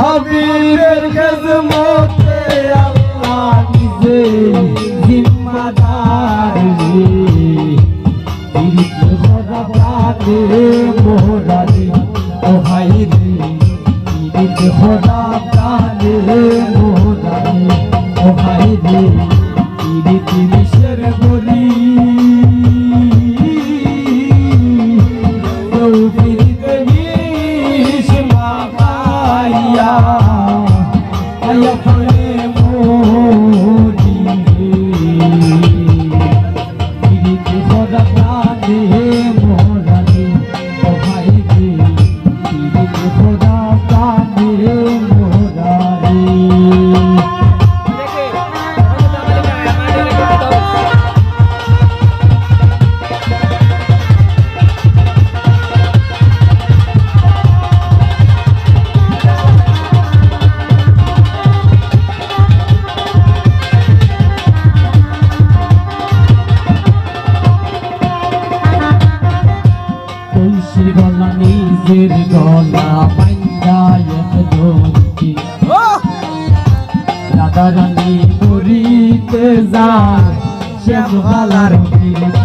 হাবিবের খেদমতে আল্লাহ নিজে জিম্মাদার রে। মোরা রে। ওহাই রে খোদা প্রাণে মোরা রে।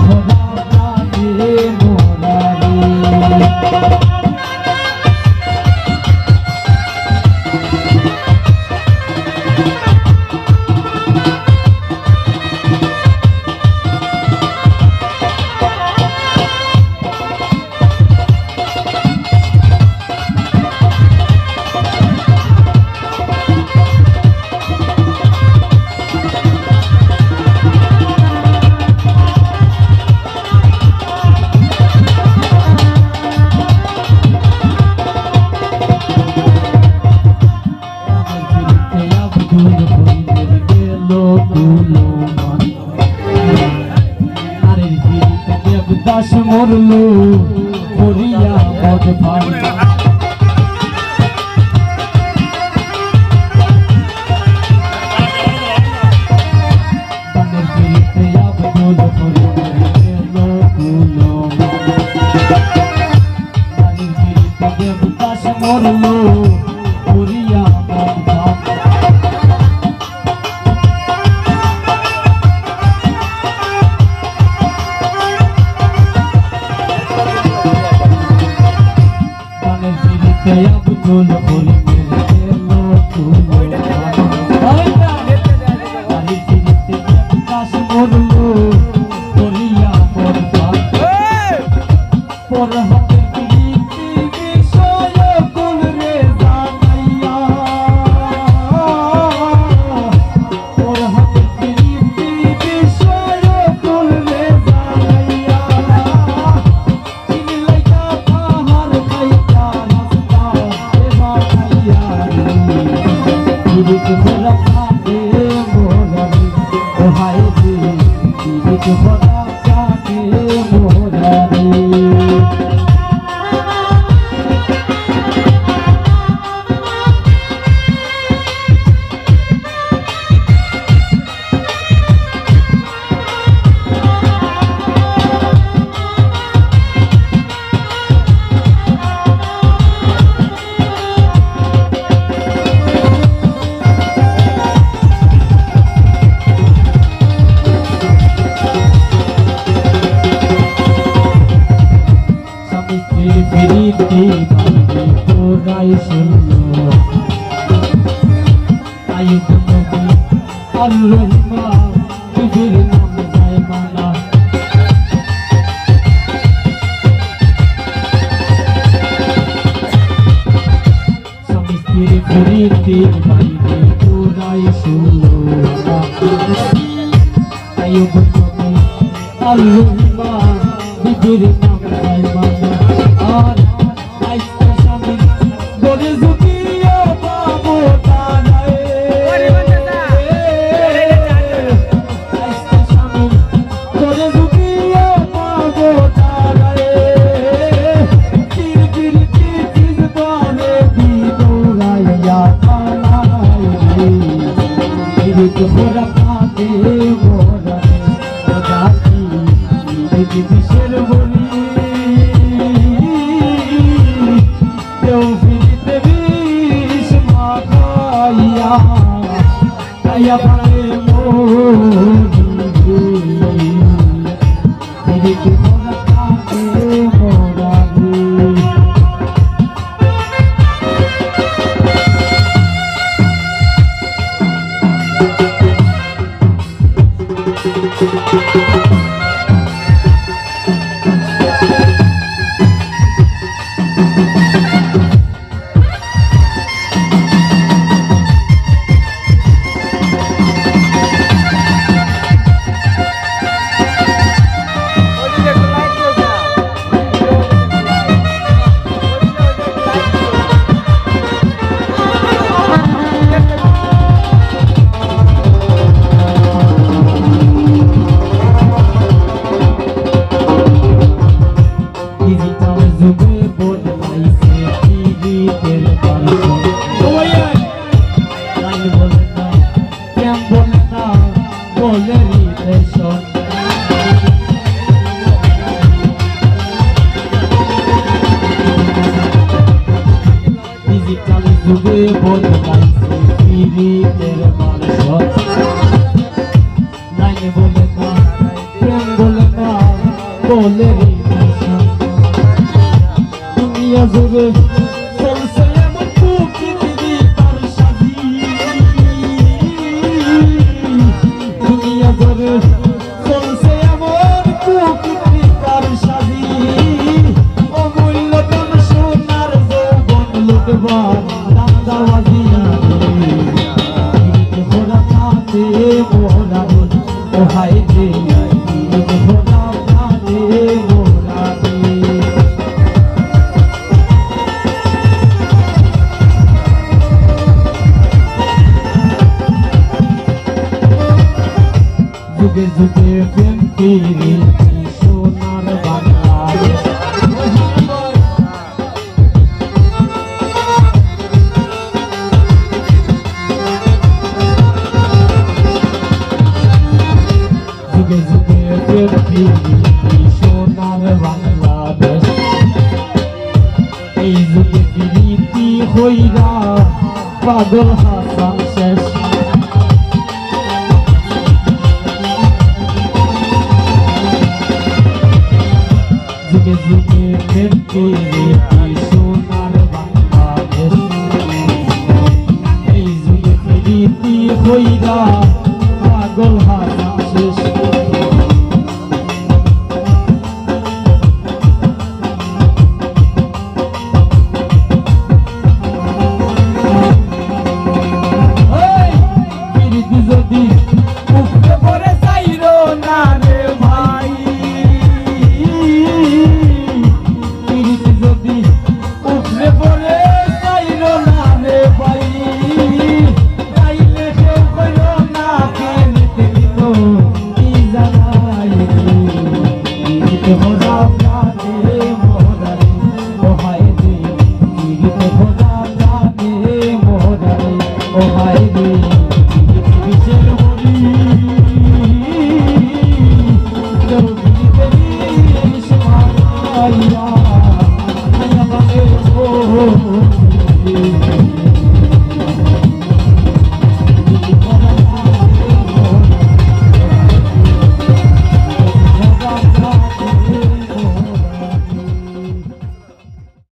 Oh. আরে দেবদাস মরলো করিয়া পদ পান আল্লুম্মা বিবির নাম আর আইসা স্বামী গড়ে যুগে বদলাইছে ফিরি এর মানুষ জুটে প্রেমটি সোনার বাংলাদেশ যুগে যুগে প্রেমটি সোনার বাংলাদেশ এই যুগে প্রীতি হইরা পাগল হা আগে যুগে প্রেম করে আই সোনার বাংলাদেশ এই যুগে প্রীতি হইরা পাগল হারা